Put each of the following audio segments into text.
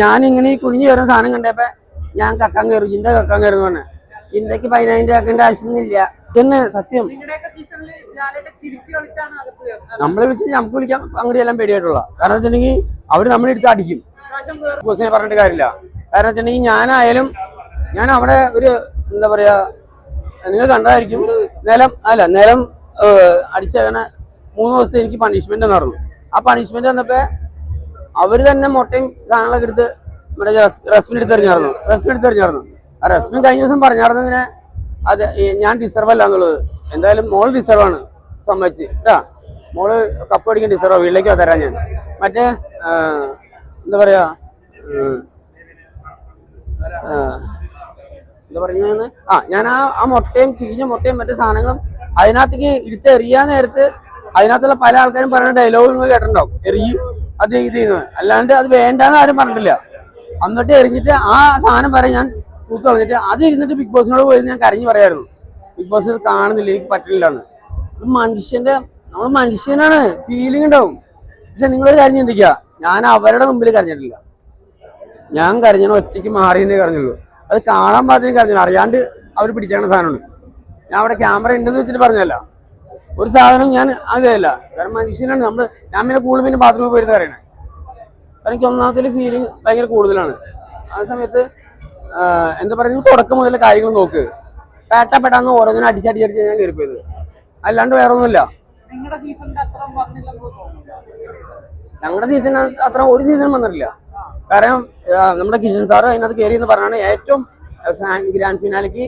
ഞാൻ ഇങ്ങനെ ഈ കുനിഞ്ഞു കയറുന്ന സാധനം കണ്ടപ്പോ ഞാൻ കക്കാൻ കയറും ഇന്റെ കക്കാൻ കയറുന്നു പറഞ്ഞ. ഇന്ത്യയ്ക്ക് പതിനായിരം ആക്കേണ്ട ആവശ്യമൊന്നുമില്ല. തന്നെ സത്യം. നമ്മളെ വിളിച്ച് നമുക്ക് വിളിക്കാൻ അങ്ങോട്ട് എല്ലാം പേടിയായിട്ടുള്ള. കാരണം വെച്ചിട്ടുണ്ടെങ്കിൽ അവർ നമ്മളെ നമ്മളെടുത്ത് അടിക്കും. ബോസിനെ പറഞ്ഞിട്ട് കാര്യമില്ല. കാരണം വെച്ചിട്ടുണ്ടെങ്കിൽ ഞാനായാലും ഞാൻ അവിടെ ഒരു എന്താ പറയാ നിങ്ങൾ കണ്ടതായിരിക്കും നിലം അല്ല നിലം അടിച്ചങ്ങനെ മൂന്ന് ദിവസത്തെ എനിക്ക് പണിഷ്മെന്റ് നടന്നു ആ പണിഷ്മെന്റ് വന്നപ്പോ അവർ തന്നെ മുട്ടയും സാധനങ്ങളൊക്കെ എടുത്ത് ഇവിടെ റെസ്മിൻ എടുത്ത് എറിഞ്ഞായിരുന്നു റെസ്പിൻ എടുത്ത് ആ റെസ്മിൻ കഴിഞ്ഞ ദിവസം പറഞ്ഞായിരുന്നു ഇങ്ങനെ അത് ഞാൻ ഡിസർവ് അല്ല എന്നുള്ളത്. എന്തായാലും മോൾ ഡിസർവ് ആണ് സമ്മതിച്ച്. കേട്ടാ മോൾ കപ്പ് അടിക്കാൻ ഡിസർവ് വീട്ടിലേക്ക് തരാം ഞാൻ. മറ്റേ എന്താ പറയാ എന്താ പറഞ്ഞു ആ ഞാൻ ആ ആ മുട്ടയും ചീഞ്ഞ മുട്ടയും മറ്റു സാധനങ്ങളും അതിനകത്തേക്ക് ഇടിച്ചെറിയാൻ നേരത്ത് അതിനകത്തുള്ള പല ആൾക്കാരും പറയുന്ന ഡയലോഗ് നിങ്ങൾ കേട്ടിട്ടുണ്ടാവും. എറിയും. അത് ഇത് ചെയ്യുന്നത് അല്ലാണ്ട് അത് വേണ്ടെന്ന് ആരും പറഞ്ഞിട്ടില്ല. എന്നിട്ട് എറിഞ്ഞിട്ട് ആ സാധനം വരെ ഞാൻ കൂത്ത് കളഞ്ഞിട്ട് അത് ഇരുന്നിട്ട് ബിഗ് ബോസിനോട് പോയി ഞാൻ കരഞ്ഞു പറയായിരുന്നു. ബിഗ് ബോസ് കാണുന്നില്ല എനിക്ക് പറ്റില്ല എന്ന് മനുഷ്യന്റെ നമ്മൾ മനുഷ്യനാണ് ഫീലിംഗ് ഉണ്ടാവും. പക്ഷെ നിങ്ങളൊരു കാര്യം ചിന്തിക്കുക ഞാൻ അവരുടെ മുമ്പിൽ കരഞ്ഞിട്ടില്ല. ഞാൻ കരഞ്ഞു ഒറ്റയ്ക്ക് മാറിയെന്നേ കരഞ്ഞുള്ളൂ. അത് കാണാൻ മാത്രമേ കരഞ്ഞു അറിയാണ്ട് അവർ പിടിച്ചേക്കണ സാധനമുണ്ട് ഞാൻ അവിടെ ക്യാമറ ഉണ്ടെന്ന് വെച്ചിട്ട് പറഞ്ഞല്ല ഒരു സാധനം ഞാൻ അതല്ല കാരണം മനുഷ്യനാണ്. നമ്മൾ ഞാൻ പിന്നെ കൂടുതൽ പിന്നെ ബാത്റൂമിൽ പോയിരുന്ന് പറയണേ എനിക്ക് ഒന്നാമത്തെ ഫീലിംഗ് ഭയങ്കര കൂടുതലാണ്. ആ സമയത്ത് എന്താ പറയുക തുടക്കം മുതൽ കാര്യങ്ങൾ നോക്ക്. പേട്ട പെട്ടാന്ന് ഓരോന്നിനും അടിച്ചടിച്ചടിച്ച് ഞാൻ കയറിപ്പോയത്. അല്ലാണ്ട് വേറെ ഒന്നുമില്ല ഞങ്ങളുടെ സീസൺ അത്ര ഒരു സീസൺ വന്നിട്ടില്ല. കാരണം നമ്മുടെ കിഷൻ സാറ് അതിനകത്ത് കയറി എന്ന് പറഞ്ഞാണ് ഏറ്റവും ഫാൻ ഗ്രാൻഡ് ഫിനാലിക്ക്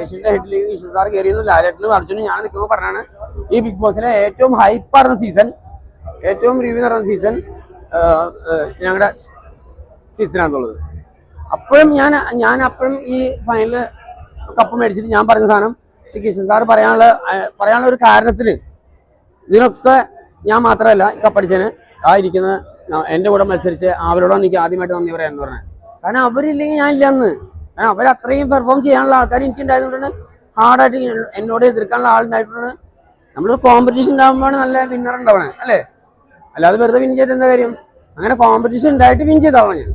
ഏഷ്യന്റെ ഹെഡിലേക്ക് കിഷൻ സാർ കയറിയെന്ന് ലാലേട്ടനും അർജുനും ഞാൻ നിൽക്കുമ്പോൾ പറഞ്ഞാണ് ഈ ബിഗ് ബോസിലെ ഏറ്റവും ഹൈപ്പ് നടന്ന സീസൺ ഏറ്റവും റിവ്യൂ നടന്ന സീസൺ ഞങ്ങളുടെ സീസണാണെന്നുള്ളത് അപ്പോഴും ഞാൻ ഞാൻ അപ്പോഴും ഈ ഫൈനൽ കപ്പ് മേടിച്ചിട്ട് ഞാൻ പറഞ്ഞ സാധനം കിഷൻ സാർ പറയാനുള്ള പറയാനുള്ള ഒരു കാരണത്തിന് ഇതിനൊക്കെ ഞാൻ മാത്രമല്ല ഈ കപ്പടിച്ചതിന് ആ ഇരിക്കുന്ന എന്റെ കൂടെ മത്സരിച്ച് അവരോടാണ് എനിക്ക് ആദ്യമായിട്ട് നന്ദി പറയാന്ന് പറഞ്ഞത്. കാരണം അവരില്ലെങ്കിൽ ഞാൻ ഇല്ലെന്ന് കാരണം അവരത്രയും പെർഫോം ചെയ്യാനുള്ള ആൾക്കാർ എനിക്ക് ഉണ്ടായതുകൊണ്ടാണ് ഹാർഡായിട്ട് എന്നോട് എതിർക്കാനുള്ള ആളുണ്ടായിട്ടുണ്ട് നമ്മൾ കോമ്പറ്റീഷൻ ഉണ്ടാകുമ്പോൾ നല്ല വിന്നർ ഉണ്ടാവണേ അല്ലേ? അല്ലാതെ വെറുതെ വിൻ ചെയ്ത് എന്താ കാര്യം? അങ്ങനെ കോമ്പറ്റീഷൻ ഉണ്ടായിട്ട് വിൻ ചെയ്താവണം ഞാൻ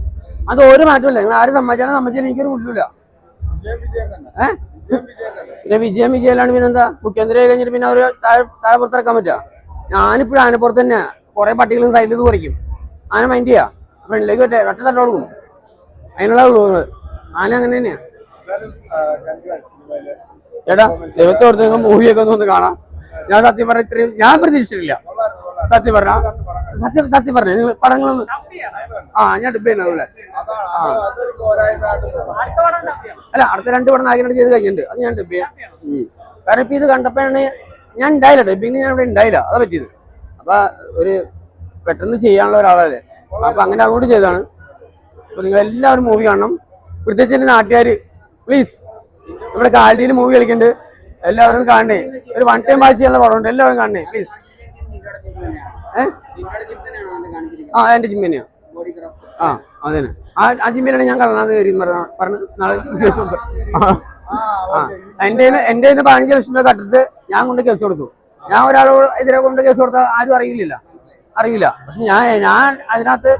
അത് ഒരു മാറ്റമില്ല നിങ്ങൾ ആര് സമ്മതിച്ചാലും സമ്മതിച്ചാലും എനിക്കൊരു ഉള്ളില്ല ഏഹ് പിന്നെ വിജയം വിജയമല്ലാണ്ട് പിന്നെ എന്താ മുഖ്യമന്ത്രി കഴിഞ്ഞിട്ട് പിന്നെ അവർ താഴെ താഴെ പുറത്തിറക്കാൻ പറ്റുക ഞാനിപ്പോഴും ആനപ്പുറത്ത് തന്നെ കുറെ പട്ടികളും സൈഡിൽ കുറയ്ക്കും. ആന മൈൻഡ് ചെയ്യാ. ഫ്രണ്ടിലേക്ക് പറ്റേ ഒറ്റ തട്ട കൊടുക്കും അതിനുള്ള ഉള്ളത് ആന അങ്ങനെ തന്നെയാ. ചേട്ടാ ദൈവത്തോടത്ത് മൂവിയൊക്കെ ഒന്ന് കാണാം. ഞാൻ സത്യം പറഞ്ഞ ഇത്രയും ഞാൻ പ്രതീക്ഷിച്ചിട്ടില്ല. സത്യം പറഞ്ഞ? സത്യം സത്യം പറഞ്ഞ നിങ്ങൾ പടങ്ങളൊന്നും ആ ഞാൻ ഡിബ് ചെയ്യുന്നത് അതുപോലെ അല്ല അടുത്ത രണ്ട് പടം നായകനായിട്ട് ചെയ്ത് കഴിഞ്ഞിട്ടുണ്ട്. അത് ഞാൻ ഡിപ്പിയാ. കാരണം ഇപ്പൊ ഇത് കണ്ടപ്പോഴാണ് ഞാൻ ഉണ്ടായില്ല ഡബിങ് ഞാൻ ഇവിടെ ഉണ്ടായില്ല. അതാ പറ്റിയത്. അപ്പൊ ഒരു പെട്ടെന്ന് ചെയ്യാനുള്ള ഒരാളല്ലേ. അപ്പൊ അങ്ങനെ അങ്ങോട്ട് ചെയ്തതാണ്. അപ്പൊ നിങ്ങൾ എല്ലാവരും മൂവി കാണണം. പ്രത്യേകിച്ച് എന്റെ നാട്ടുകാര് പ്ലീസ് ഇവിടെ കാലടിയിൽ മൂവി കളിക്കുന്നുണ്ട് എല്ലാവരും കാണണേ. ഒരു വൺ ടൈം വാച്ച് ചെയ്യാനുള്ള പടമുണ്ട്. എല്ലാവരും കാണണേ പ്ലീസ് ആ എന്റെ ജിമ്മിനെയാ. ആ അതെ ആ ആ ജിമ്മിനാണ് ഞാൻ കള്ളനാഥ് കയറി പറഞ്ഞ നാളെ വിശേഷം ആ എന്റെ എന്റെ പതിനഞ്ച് ലക്ഷം രൂപ കട്ടിട്ട് ഞാൻ കൊണ്ട് കേസ് കൊടുത്തു. ഞാൻ ഒരാളോട് എതിരെ കൊണ്ട് കേസ് കൊടുത്താൽ ആരും അറിയില്ല അറിയില്ല. പക്ഷെ ഞാൻ ഞാൻ അതിനകത്ത്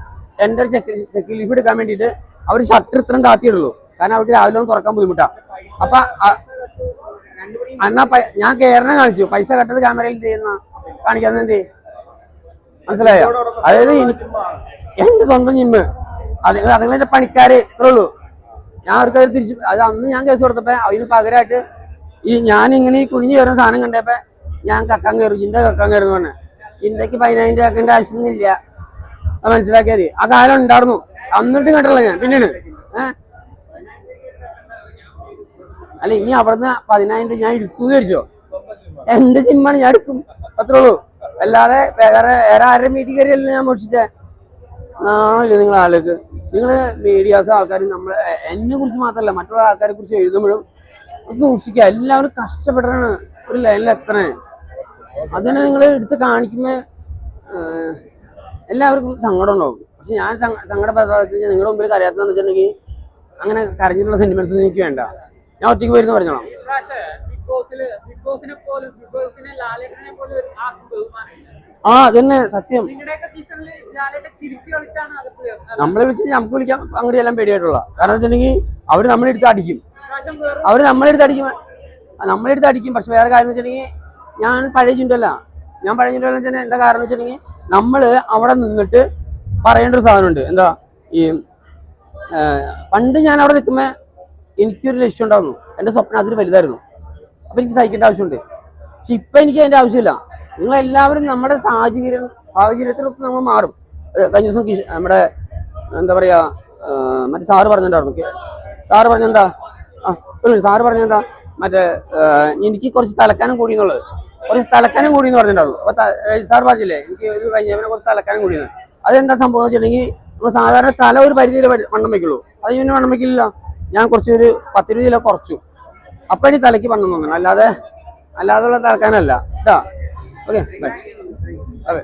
എന്റെ ഒരു ചെക്ക് ചെക്ക് ലീഫ് എടുക്കാൻ വേണ്ടിയിട്ട് അവർ ഷട്ടർ ഇത്രയും താത്തിയുള്ളൂ കാരണം അവർക്ക് രാവിലെ ഒന്ന് തുറക്കാൻ ബുദ്ധിമുട്ടാ. അപ്പൊ എന്നാ ഞാൻ കേരളം കാണിച്ചു. പൈസ കെട്ടത് ക്യാമറയിൽ ചെയ്യുന്ന കാണിക്കാൻ എന്ത്? മനസ്സിലായോ? അതായത് എന്റെ സ്വന്തം ജിമ്മ് അത് അതുങ്ങളെ പണിക്കാര് ഇത്രേ ഉള്ളൂ. ഞാൻ അവർക്ക് അത് തിരിച്ചു അത് അന്ന് ഞാൻ കേസ് കൊടുത്തപ്പോ അതിന് പകരമായിട്ട് ഈ ഞാൻ ഇങ്ങനെ ഈ കുനിഞ്ഞു കയറുന്ന സാധനം കണ്ടപ്പോ ഞാൻ കക്കാൻ കയറും ഇന്റെ കക്കാൻ കയറുന്നു പറഞ്ഞ. ഇന്ത്യയ്ക്ക് പതിനായിരം രൂപ ആക്കേണ്ട ആവശ്യമൊന്നുമില്ല അത് മനസ്സിലാക്കിയാൽ ആ കാലം ഉണ്ടായിരുന്നു. അന്നിട്ട് കണ്ടല്ലോ ഞാൻ. പിന്നീട്. ഏഹ് അല്ല ഇനി അവിടുന്ന് പതിനായിരം രൂപ ഞാൻ എടുക്കും വിചാരിച്ചോ? എന്റെ ജിമ്മാണ് ഞാൻ എടുക്കും. അത്രേ ഉള്ളൂ. അല്ലാതെ വേറെ വേറെ ആരുടെ മീറ്റിംഗ് കയറിയല്ല ഞാൻ മോഷിച്ചേ നാളെ നിങ്ങൾ ആളുകൾക്ക്? നിങ്ങൾ മീഡിയാസ് ആൾക്കാർ നമ്മൾ എന്നെ കുറിച്ച് മാത്രമല്ല മറ്റുള്ള ആൾക്കാരെ കുറിച്ച് എഴുതുമ്പോഴും സൂക്ഷിക്കുക. എല്ലാവരും കഷ്ടപ്പെടാണ് ഒരു ലൈനിൽ എത്തണേ. അതിനെ നിങ്ങൾ എടുത്ത് കാണിക്കുമ്പോൾ എല്ലാവർക്കും സങ്കടം ഉണ്ടാവും. പക്ഷെ ഞാൻ സങ്ക- സങ്കടപ്പെടാത്ത നിങ്ങളുടെ മുമ്പിൽ കരയാത്തതെന്ന് വെച്ചിട്ടുണ്ടെങ്കിൽ അങ്ങനെ കരഞ്ഞിട്ടുള്ള സെന്റിമെന്റ്സ് എനിക്ക് വേണ്ട. ഞാൻ ഒറ്റയ്ക്ക് പോയിരുന്നു പറഞ്ഞോളാം. ആ അതന്നെ സത്യം. നമ്മളെ വിളിച്ച് നമുക്ക് വിളിക്കാൻ അങ്ങോട്ട് എല്ലാം പേടിയായിട്ടുള്ള. കാരണം വെച്ചിട്ടുണ്ടെങ്കിൽ അവർ നമ്മളെടുത്ത് അടിക്കും. അവർ നമ്മളെ നമ്മളെടുത്ത് അടിക്കും. നമ്മളെ നമ്മളെടുത്ത് അടിക്കും. പക്ഷെ വേറെ കാര്യം വെച്ചിട്ടുണ്ടെങ്കിൽ ഞാൻ പഴയ ചുണ്ടല്ല. ഞാൻ പഴയ ചുണ്ടല്ല വെച്ചാൽ എന്താ കാരണം വെച്ചിട്ടുണ്ടെങ്കിൽ നമ്മൾ അവിടെ നിന്നിട്ട് പറയേണ്ട ഒരു സാധനമുണ്ട്. എന്താ? ഈ പണ്ട് ഞാൻ അവിടെ നിൽക്കുമ്പോ എനിക്കൊരു ലക്ഷ്യം ഉണ്ടായിരുന്നു എന്റെ സ്വപ്നം അതിൽ വലുതായിരുന്നു. അപ്പൊ എനിക്ക് സഹിക്കേണ്ട ആവശ്യമുണ്ട്. പക്ഷെ ഇപ്പൊ എനിക്ക് അതിന്റെ ആവശ്യമില്ല. നിങ്ങൾ എല്ലാവരും നമ്മുടെ സാഹചര്യം സാഹചര്യത്തിനൊത്ത് നമ്മൾ മാറും. കഴിഞ്ഞ ദിവസം നമ്മുടെ എന്താ പറയാ ആ, മറ്റേ സാറ് പറഞ്ഞിട്ടുണ്ടായിരുന്നു. സാറ് പറഞ്ഞെന്താ? ആ ഒരു സാറ് പറഞ്ഞെന്താ? മറ്റേ എനിക്ക് കുറച്ച് തലക്കാനും കൂടി എന്നുള്ളത് കുറച്ച് തലക്കാനും കൂടി എന്ന് പറഞ്ഞിട്ടുണ്ടായിരുന്നു അപ്പോൾ സാർ പറഞ്ഞില്ലേ? എനിക്ക് ഒരു കഴിഞ്ഞവനെ കുറച്ച് തലക്കാനും കൂടിയെന്ന്. അതെന്താ സംഭവം വെച്ചിട്ടുണ്ടെങ്കിൽ നമ്മൾ സാധാരണ തല ഒരു പരിധിയിൽ വണ്ണം വയ്ക്കുള്ളൂ. അത് ഇവന് വണ്ണം വെക്കില്ല ഞാൻ കുറച്ച് ഒരു പത്തിരുപത് കിലോ കുറച്ചു. അപ്പൊ എനിക്ക് തലയ്ക്ക് പണം തോന്നണം. അല്ലാതെ അല്ലാതെ ഉള്ള തലക്കാനല്ല കേട്ടാ ഓക്കെ അതെ.